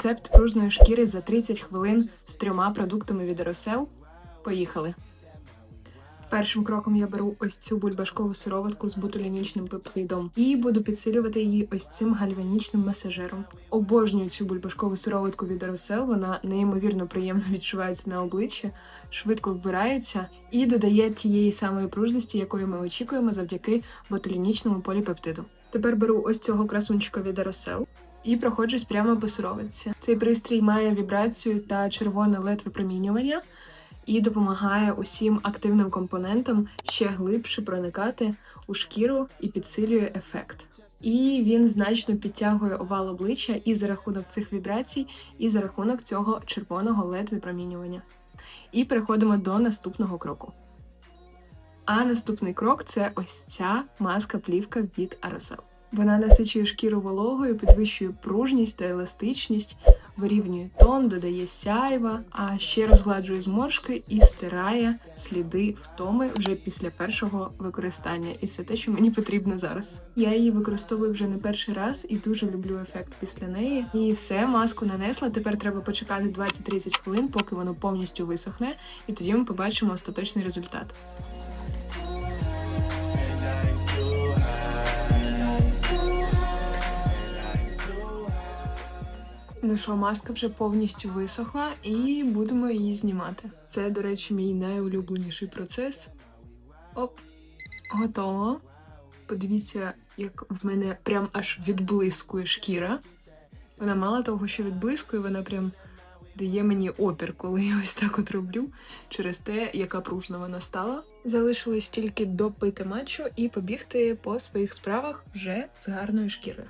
Рецепт пружної шкіри за 30 хвилин з трьома продуктами від Росел. Поїхали. Першим кроком я беру ось цю бульбашкову сироватку з ботулінічним пептидом і буду підсилювати її ось цим гальванічним масажером. Обожнюю цю бульбашкову сироватку від Росел, вона неймовірно приємно відчувається на обличчі, швидко вбирається і додає тієї самої пружності, якої ми очікуємо завдяки ботулінічному поліпептиду. Тепер беру ось цього красунчика від Aerosol і проходжусь прямо по сироватці. Цей пристрій має вібрацію та червоне led випромінювання і допомагає усім активним компонентам ще глибше проникати у шкіру і підсилює ефект. І він значно підтягує овал обличчя і за рахунок цих вібрацій, і за рахунок цього червоного led випромінювання. І переходимо до наступного кроку. А наступний крок це ось ця маска-плівка від Aerosol. Вона насичує шкіру вологою, підвищує пружність та еластичність, вирівнює тон, додає сяйва, а ще розгладжує зморшки і стирає сліди втоми вже після першого використання. І це те, що мені потрібно зараз. Я її використовую вже не перший раз і дуже люблю ефект після неї. І все, маску нанесла. Тепер треба почекати 20-30 хвилин, поки воно повністю висохне, і тоді ми побачимо остаточний результат. Ну що, маска вже повністю висохла, і будемо її знімати. Це, до речі, мій найулюбленіший процес. Оп, готово. Подивіться, як в мене прям аж відблискує шкіра. Вона мало того, що відблискує, вона прям дає мені опір, коли я ось так от роблю, через те, яка пружна вона стала. Залишилось тільки допити матчу і побігти по своїх справах вже з гарною шкірою.